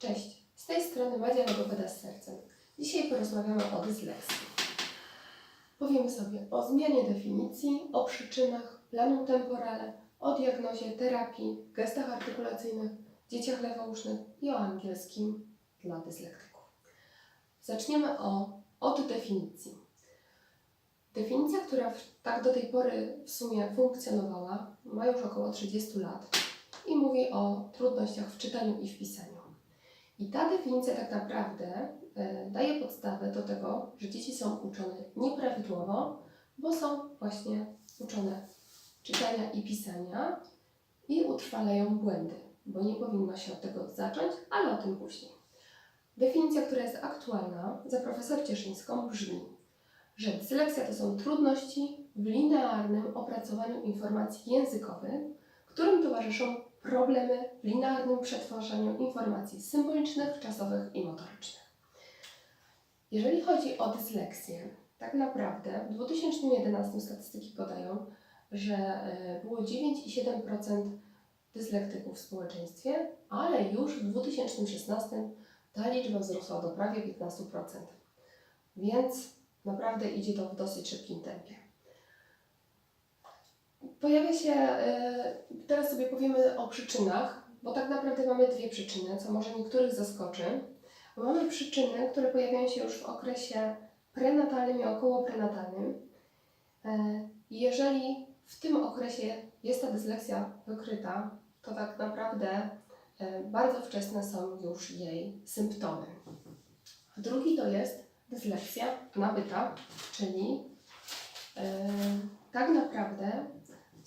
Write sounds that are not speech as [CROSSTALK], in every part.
Cześć, z tej strony Madzia Logopeda z sercem. Dzisiaj porozmawiamy o dysleksji. Powiemy sobie o zmianie definicji, o przyczynach, planu temporale, o diagnozie, terapii, gestach artykulacyjnych, dzieciach lewousznych i o angielskim dla dyslektyków. Zaczniemy o, od definicji. Definicja, która w, tak do tej pory w sumie funkcjonowała, ma już około 30 lat i mówi o trudnościach w czytaniu i w pisaniu. I ta definicja tak naprawdę e, daje podstawę do tego, że dzieci są uczone nieprawidłowo, bo są właśnie uczone czytania i pisania i utrwalają błędy, bo nie powinno się od tego zacząć, ale o tym później. Definicja, która jest aktualna za profesor Cieszyńską brzmi, że dysleksja to są trudności w linearnym opracowaniu informacji językowych, którym towarzyszą problemy w linearnym przetwarzaniu informacji symbolicznych, czasowych i motorycznych. Jeżeli chodzi o dysleksję, tak naprawdę w 2011 statystyki podają, że e, było 9,7% dyslektyków w społeczeństwie, ale już w 2016 ta liczba wzrosła do prawie 15%. Więc naprawdę idzie to w dosyć szybkim tempie. Pojawia się, e, teraz sobie powiemy o przyczynach, bo tak naprawdę mamy dwie przyczyny, co może niektórych zaskoczy. Mamy przyczyny, które pojawiają się już w okresie prenatalnym i okołoprenatalnym. E, i Jeżeli w tym okresie jest ta dysleksja wykryta, to tak naprawdę e, bardzo wczesne są już jej symptomy. Drugi to jest dysleksja nabyta, czyli e, tak naprawdę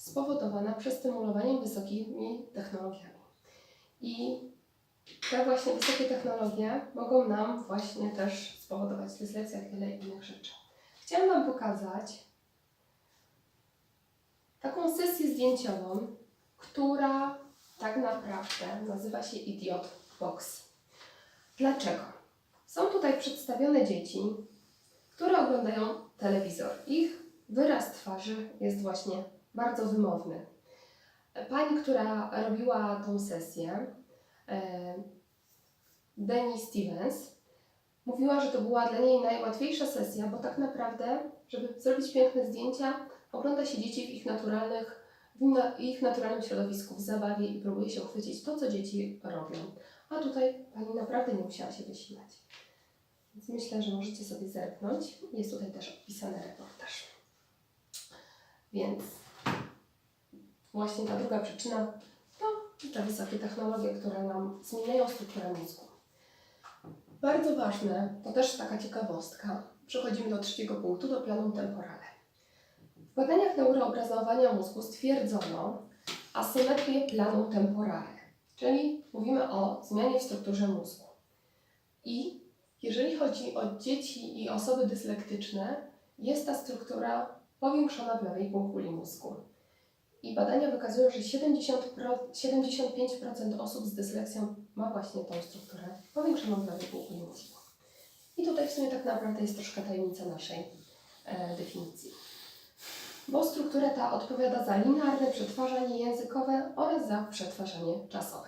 spowodowana przestymulowaniem wysokimi technologiami. I te właśnie wysokie technologie mogą nam właśnie też spowodować dysleksję i wiele innych rzeczy. Chciałam Wam pokazać taką sesję zdjęciową, która tak naprawdę nazywa się Idiot Box. Dlaczego? Są tutaj przedstawione dzieci, które oglądają telewizor. Ich wyraz twarzy jest właśnie bardzo wymowny. Pani, która robiła tą sesję, e, Denny Stevens, mówiła, że to była dla niej najłatwiejsza sesja, bo tak naprawdę, żeby zrobić piękne zdjęcia, ogląda się dzieci w ich naturalnych, w ich naturalnym środowisku, w zabawie i próbuje się uchwycić to, co dzieci robią. A tutaj pani naprawdę nie musiała się wysilać. Więc myślę, że możecie sobie zerknąć. Jest tutaj też opisany reportaż. Więc właśnie ta druga przyczyna to te wysokie technologie, które nam zmieniają strukturę mózgu. Bardzo ważne, to też taka ciekawostka, przechodzimy do trzeciego punktu, do planu temporale. W badaniach neuroobrazowania mózgu stwierdzono asymetrię planu temporale, czyli mówimy o zmianie w strukturze mózgu. I jeżeli chodzi o dzieci i osoby dyslektyczne, jest ta struktura powiększona w lewej półkuli mózgu. I badania wykazują, że 70 pro, 75% osób z dysleksją ma właśnie tą strukturę powiększoną w lewej półkuli mózgu. I tutaj w sumie tak naprawdę jest troszkę tajemnica naszej e, definicji. Bo struktura ta odpowiada za linearne przetwarzanie językowe oraz za przetwarzanie czasowe.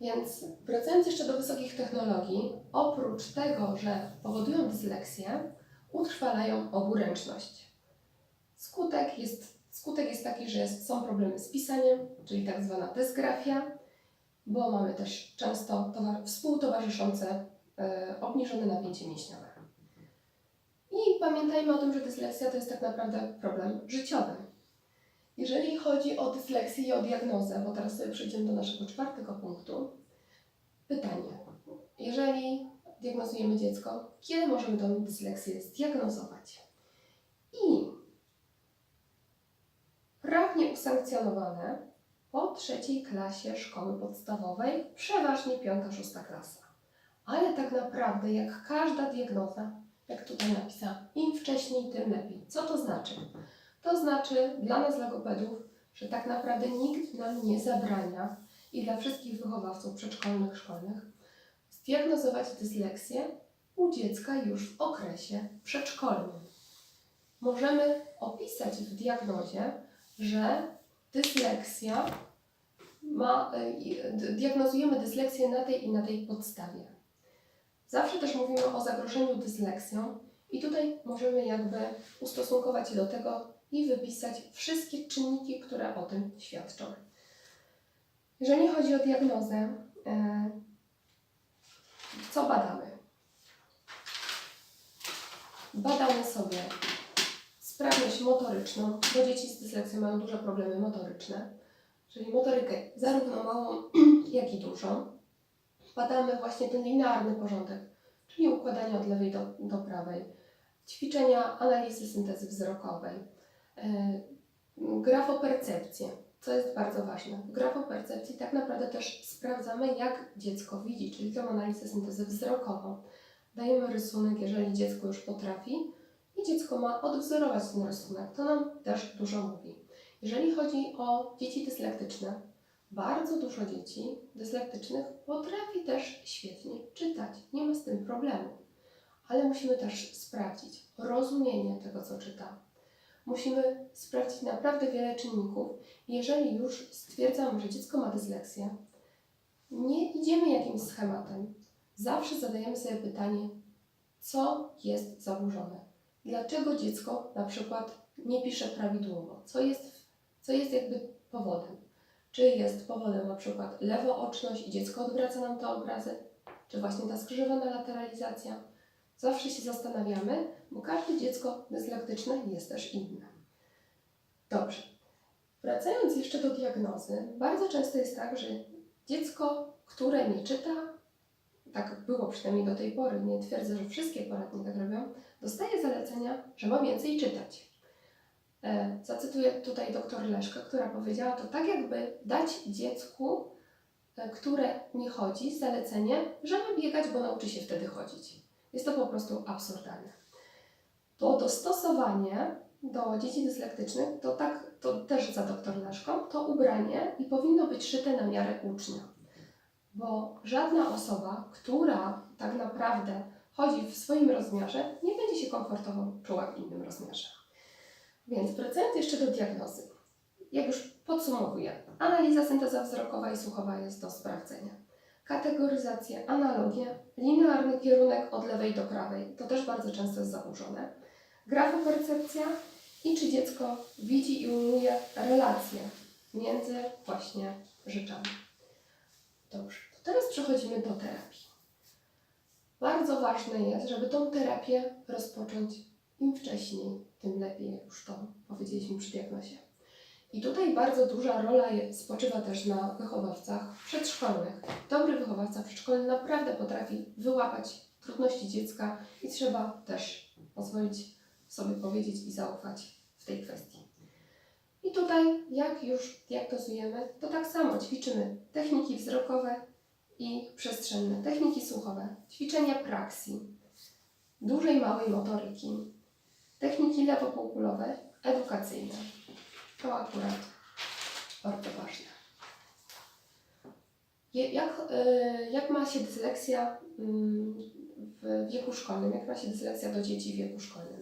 Więc wracając jeszcze do wysokich technologii, oprócz tego, że powodują dysleksję, utrwalają oburęczność. Skutek jest, skutek jest taki, że są problemy z pisaniem, czyli tak zwana dysgrafia, bo mamy też często towar, współtowarzyszące e, obniżone napięcie mięśniowe. I pamiętajmy o tym, że dysleksja to jest tak naprawdę problem życiowy. Jeżeli chodzi o dysleksję i o diagnozę, bo teraz sobie przejdziemy do naszego czwartego punktu, pytanie. Jeżeli diagnozujemy dziecko, kiedy możemy tą dysleksję zdiagnozować? I prawnie usankcjonowane po trzeciej klasie szkoły podstawowej, przeważnie piąta, szósta klasa. Ale tak naprawdę, jak każda diagnoza, jak tutaj napisałam, im wcześniej, tym lepiej. Co to znaczy? To znaczy dla nas logopedów, że tak naprawdę nikt nam nie zabrania i dla wszystkich wychowawców przedszkolnych, szkolnych zdiagnozować dysleksję u dziecka już w okresie przedszkolnym. Możemy opisać w diagnozie, że dysleksja ma, y, d- diagnozujemy dysleksję na tej i na tej podstawie. Zawsze też mówimy o zagrożeniu dysleksją i tutaj możemy jakby ustosunkować się do tego i wypisać wszystkie czynniki, które o tym świadczą. Jeżeli chodzi o diagnozę, e, co badamy? Badamy sobie sprawność motoryczną, bo dzieci z dysleksją mają duże problemy motoryczne, czyli motorykę zarówno małą, [CLEARS THROAT] jak i dużą. Badamy właśnie ten linearny porządek, czyli układanie od lewej do, do prawej, ćwiczenia analizy syntezy wzrokowej, e, grafopercepcję, co jest bardzo ważne. W grafopercepcji tak naprawdę też sprawdzamy, jak dziecko widzi, czyli tą analizę syntezy wzrokową. Dajemy rysunek, jeżeli dziecko już potrafi dziecko ma odwzorować ten rysunek. To nam też dużo mówi. Jeżeli chodzi o dzieci dyslektyczne, bardzo dużo dzieci dyslektycznych potrafi też świetnie czytać. Nie ma z tym problemu. Ale musimy też sprawdzić rozumienie tego, co czyta. Musimy sprawdzić naprawdę wiele czynników. Jeżeli już stwierdzamy, że dziecko ma dysleksję, nie idziemy jakimś schematem. Zawsze zadajemy sobie pytanie, co jest zaburzone. Dlaczego dziecko na przykład nie pisze prawidłowo? Co jest, co jest jakby powodem? Czy jest powodem na przykład lewooczność i dziecko odwraca nam te obrazy? Czy właśnie ta skrzyżowana lateralizacja? Zawsze się zastanawiamy, bo każde dziecko dyslektyczne jest też inne. Dobrze. Wracając jeszcze do diagnozy, bardzo często jest tak, że dziecko, które nie czyta, tak było przynajmniej do tej pory, nie twierdzę, że wszystkie poradnie tak robią, dostaje zalecenia, że ma więcej czytać. E, Zacytuję tutaj doktor Leszkę, która powiedziała to tak, jakby dać dziecku, e, które nie chodzi, zalecenie, że ma biegać, bo nauczy się wtedy chodzić. Jest to po prostu absurdalne. To dostosowanie do dzieci dyslektycznych, to tak, to też za doktor Leszką, to ubranie i powinno być szyte na miarę ucznia. Bo żadna osoba, która tak naprawdę chodzi w swoim rozmiarze, nie będzie się komfortowo czuła w innym rozmiarze. Więc wracając jeszcze do diagnozy. Jak już podsumowuję, analiza synteza wzrokowa i słuchowa jest do sprawdzenia. Kategoryzacja, analogie, linearny kierunek od lewej do prawej, to też bardzo często jest zaburzone. Grafopercepcja i czy dziecko widzi i ujmuje relacje między właśnie rzeczami. Dobrze, to teraz przechodzimy do terapii. Bardzo ważne jest, żeby tą terapię rozpocząć im wcześniej, tym lepiej, jak już to powiedzieliśmy przy diagnozie. I tutaj bardzo duża rola spoczywa też na wychowawcach przedszkolnych. Dobry wychowawca przedszkolny naprawdę potrafi wyłapać trudności dziecka i trzeba też pozwolić sobie powiedzieć i zaufać w tej kwestii. I tutaj, jak już diagnozujemy, to tak samo ćwiczymy techniki wzrokowe i przestrzenne, techniki słuchowe, ćwiczenia praksji, dużej, małej motoryki, techniki lewopółkulowe, edukacyjne. To akurat bardzo ważne. Jak, y, jak ma się dysleksja mm, w wieku szkolnym? Jak ma się dysleksja do dzieci w wieku szkolnym?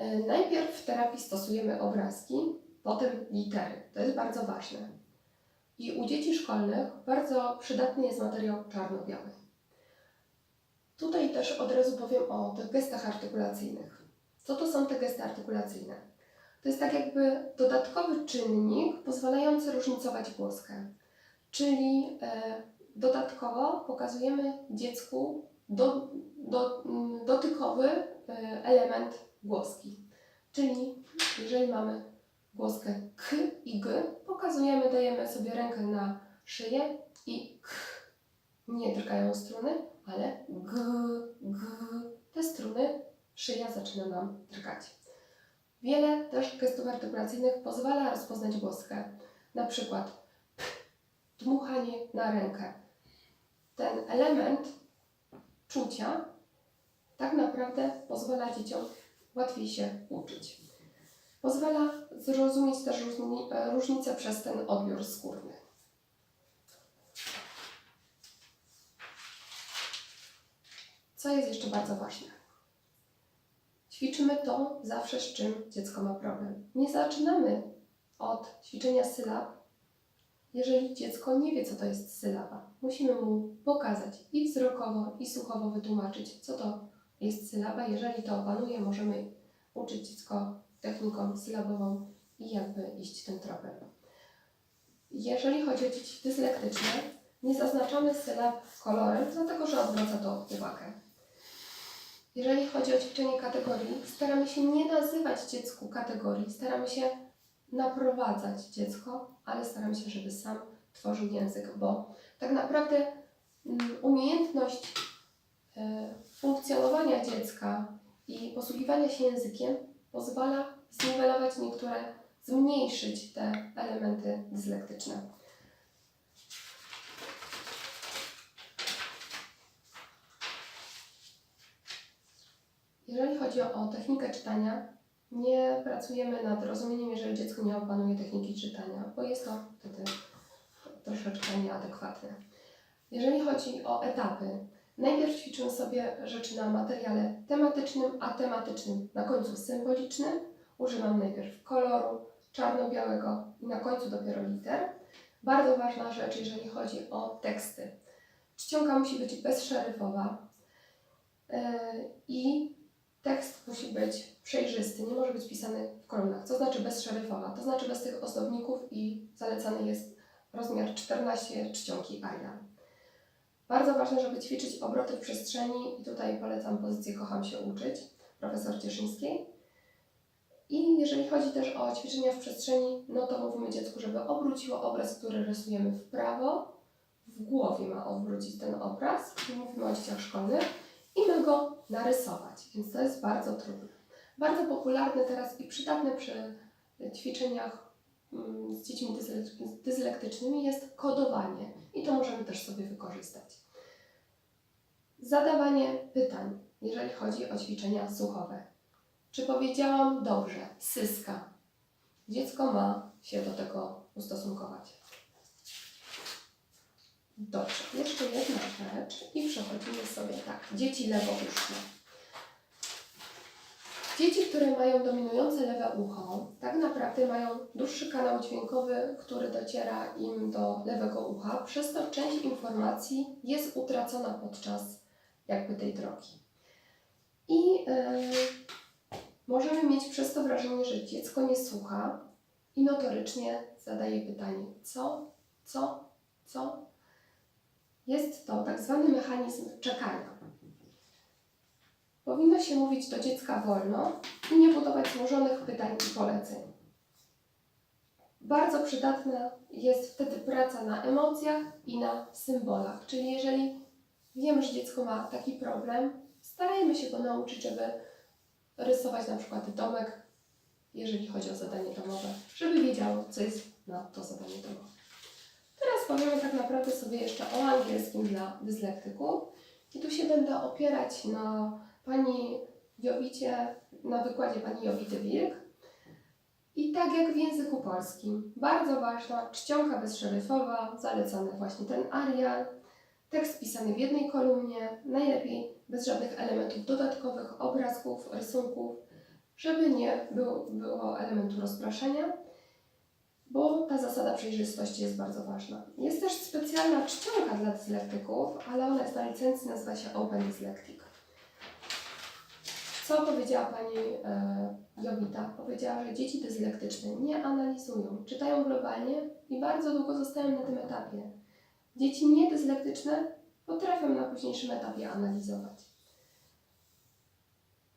Y, Najpierw w terapii stosujemy obrazki, potem litery. To jest bardzo ważne. I u dzieci szkolnych bardzo przydatny jest materiał czarno-biały. Tutaj też od razu powiem o tych gestach artykulacyjnych. Co to są te gesty artykulacyjne? To jest tak jakby dodatkowy czynnik pozwalający różnicować głoskę. Czyli e, dodatkowo pokazujemy dziecku do, do, dotykowy e, element głoski. Czyli jeżeli mamy głoskę k i g, pokazujemy, dajemy sobie rękę na szyję i k. Nie drgają struny, ale g, g. Te struny szyja zaczyna nam drgać. Wiele też gestów artykulacyjnych pozwala rozpoznać głoskę. Na przykład p, dmuchanie na rękę. Ten element czucia tak naprawdę pozwala dzieciom łatwiej się uczyć. Pozwala zrozumieć też e, różnicę przez ten odbiór skórny. Co jest jeszcze bardzo ważne? Ćwiczymy to zawsze, z czym dziecko ma problem. Nie zaczynamy od ćwiczenia sylab jeżeli dziecko nie wie, co to jest sylaba. Musimy mu pokazać i wzrokowo, i słuchowo wytłumaczyć, co to jest sylaba. Jeżeli to opanuje, możemy uczyć dziecko techniką sylabową i jakby iść tym tropem. Jeżeli chodzi o dzieci dyslektyczne, nie zaznaczamy sylab kolorem, dlatego że odwraca to uwagę. Jeżeli chodzi o ćwiczenie kategorii, staramy się nie nazywać dziecku kategorii, staramy się naprowadzać dziecko, ale staramy się, żeby sam tworzył język, bo tak naprawdę mm, umiejętność e, funkcjonowania dziecka i posługiwania się językiem pozwala zniwelować niektóre, zmniejszyć te elementy dyslektyczne. Jeżeli chodzi o, technikę czytania, nie pracujemy nad rozumieniem, jeżeli dziecko nie opanuje techniki czytania, bo jest to wtedy troszeczkę nieadekwatne. Jeżeli chodzi o etapy, najpierw ćwiczymy sobie rzeczy na materiale tematycznym, a tematycznym na końcu symbolicznym. Używam najpierw koloru czarno-białego i na końcu dopiero liter. Bardzo ważna rzecz, jeżeli chodzi o teksty. Czcionka musi być bezszeryfowa yy, i tekst musi być przejrzysty, nie może być pisany w kolumnach. Co znaczy bezszeryfowa? To znaczy bez tych ozdobników i zalecany jest rozmiar 14 czcionki Arial. Bardzo ważne, żeby ćwiczyć obroty w przestrzeni. I tutaj polecam pozycję Kocham się uczyć, profesor Cieszyńskiej. I jeżeli chodzi też o ćwiczenia w przestrzeni, no to mówimy dziecku, żeby obróciło obraz, który rysujemy w prawo, w głowie ma odwrócić ten obraz, mówimy o dzieciach szkolnych, i ma go narysować, więc to jest bardzo trudne. Bardzo popularne teraz i przydatne przy ćwiczeniach z dziećmi dysle- dyslektycznymi jest kodowanie i to możemy też sobie wykorzystać. Zadawanie pytań, jeżeli chodzi o ćwiczenia słuchowe. Czy powiedziałam dobrze? Syska. Dziecko ma się do tego ustosunkować. Dobrze, jeszcze jedna rzecz i przechodzimy sobie tak. Dzieci lewouszne. Dzieci, które mają dominujące lewe ucho, tak naprawdę mają dłuższy kanał dźwiękowy, który dociera im do lewego ucha, przez to część informacji jest utracona podczas jakby tej drogi. I yy, możemy mieć przez to wrażenie, że dziecko nie słucha i notorycznie zadaje pytanie co, co, co, jest to tak zwany mechanizm czekania. Powinno się mówić do dziecka wolno i nie budować złożonych pytań i poleceń. Bardzo przydatna jest wtedy praca na emocjach i na symbolach, czyli jeżeli wiemy, że dziecko ma taki problem, starajmy się go nauczyć, żeby rysować na przykład domek, jeżeli chodzi o zadanie domowe, żeby wiedziało, co jest na to zadanie domowe. Teraz powiemy tak naprawdę sobie jeszcze o angielskim dla dyslektyków. I tu się będę opierać na pani Jowicie, na wykładzie pani Jowity Wilk. I tak jak w języku polskim, bardzo ważna czcionka bezszeryfowa, zalecany właśnie ten Arial, tekst pisany w jednej kolumnie, najlepiej bez żadnych elementów dodatkowych, obrazków, rysunków, żeby nie było, było elementu rozpraszania bo ta zasada przejrzystości jest bardzo ważna. Jest też specjalna czcionka dla dyslektyków, ale ona jest na licencji, nazywa się Open Dyslectic. Co powiedziała Pani e, Jowita? Powiedziała, że dzieci dyslektyczne nie analizują, czytają globalnie i bardzo długo zostają na tym etapie. Dzieci niedyslektyczne potrafią na późniejszym etapie analizować.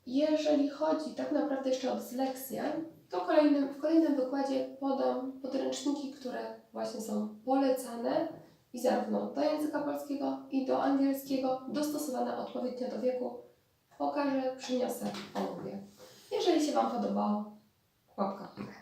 Jeżeli chodzi tak naprawdę jeszcze o dysleksję, to kolejnym, w kolejnym wykładzie podam podręczniki, które właśnie są polecane i zarówno do języka polskiego i do angielskiego, dostosowane odpowiednio do wieku. Pokażę, przyniosę, omówię. Jeżeli się Wam podobało, łapka w górę.